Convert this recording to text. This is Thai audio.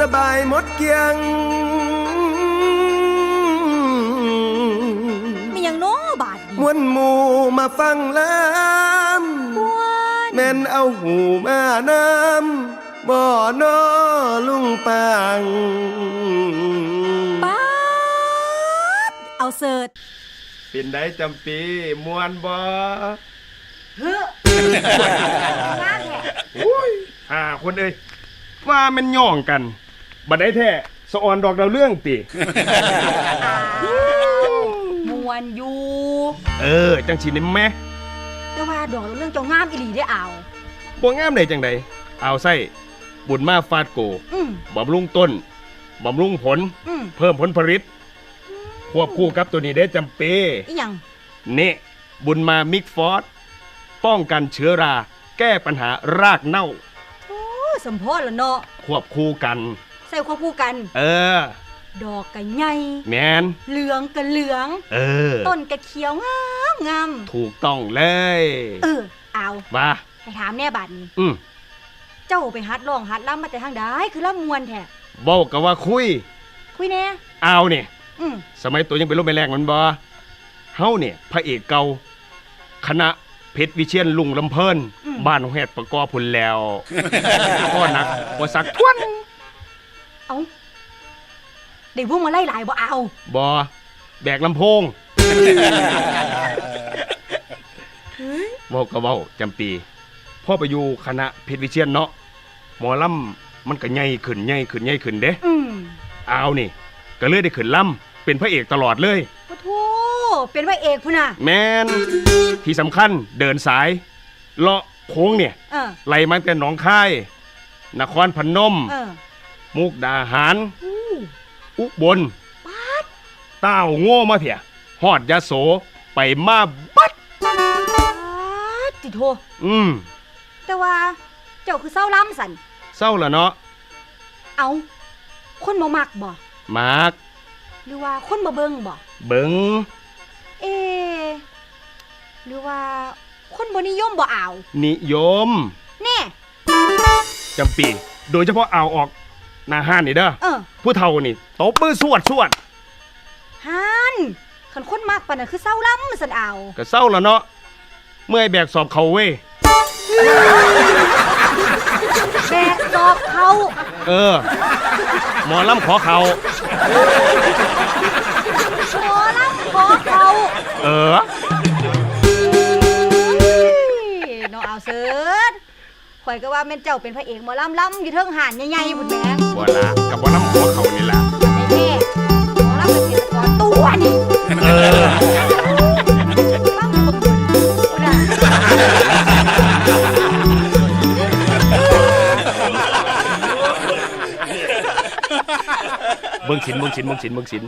สบายหมดเกลียง มีหยังโน้บาดมวนหมู่มาฟังลมวนำแม่นเอาหูมานำบ่อนอลุงปางป๊าดเอาเสิร์ชเป็นได้จำปีมวนบ่เฮ้งามแท้อุ้ยอ่าคนเอ้ยว่ามันย่องกัน บัดได้แท้สะออนดอกดาวเรื่องติ มวนอยู่เออ จังสินี่แม่แต่ว่าดอกเรื่องเจ้างามอีหลีได้อเอาบ่งามได้จังใดเอาใส่บุญมาฟาดโกอืมบำรุงต้นบำรุงผล อืมเพิ่มผลผลิต ควบคู่กับตัวนี้ได้จำเป อีหยังนี่ บุญมามิกฟอสป้องกันเชื้อรา แก้ปัญหารากเน่า โอ้สมโพธิละเนาะควบคู่กันใส่ควบคู่กัน เออ ดอกกะใหญ่แมนเหลืองกะเหลือง เออ ต้นกะเขียวงามงามถูกต้องเลย เออ เอามาให้ถามแน่บัดนี้อืมเจ้าไปฮัดร้องฮัดล่ำมาแต่ทางใดคือล่ำมวนแท้บอกกับว่าคุย คุยแน่เอาเนี่ยอืมสมัยตัวยังเป็นรูปแม่แรงมันบ่เฮาเนี่ยพระเอกเก่าคณะเพชรวิเชียนลุงลำเพิ่นบ้านของแฮดประกอบพุ่นแล้วก็นักว่าสักทวน เอาได้วงมาไล่หลายบ่เอาบอแบกลำโพงเว้าก็เว้าจำปี พ่อไปอยู่คณะเพชรวิเชียนเนาะหมอลำมันก็ใหญ่ขึ้นใหญ่ขึ้นใหญ่ขึ้นเด้อืมเอานี่ ก็เลยได้ขึ้นลำเป็นพระเอกตลอดเลย ปะโทเป็นพระเอกพุ่นน่ะ แมนที่สำคัญเดินสาย เลาะโค้งเนี่ย เออไล่มาแต่หนองคาย นครพนม เออ มุกดาหารอู้อุบลเต้าโง่มาเพียฮอดยาโสไปมาบัดป๊าดติโทอืมแต่ว่าเจ้าคือเศร้าล้ำสันเศร้าละเนาะเอาคนบ่มักบ่มากหรือว่าคนบ่เบิ่งบ่เบิงเอ หรือว่าคนบ่นิยมบ่เอานิยม แน่จำปี โดยเฉพาะอ่าวออก หนาห้านนี่เด้อเออผู้เฒ่านี่ตบมือสวดสวดฮันคันคนมักปานนั้นคือเศร้าล้ำสันเอาก็เศร้าละเนาะเมื่อยแบกสอบเขาเว้ยแบกสอบเขาเออ หมอลำขอเขาขอล้ำขอเขาเออน้องเอาเสิร์ช ข่อยก็ว่าแม่นเจ้าเป็นพระเอกหมอลำลำอยู่เทิงหานใหญ่ๆพุ่นแหม่บ่ละกับบ่ลำขอเขานี่ล่ะแท้หมอลำเป็นเกษตรกรตัวนี่เออฟังบ่เบิ่งพุ่นน่ะเบิ่งสินเบิ่งสินเบิ่งสินเบิ่งสิน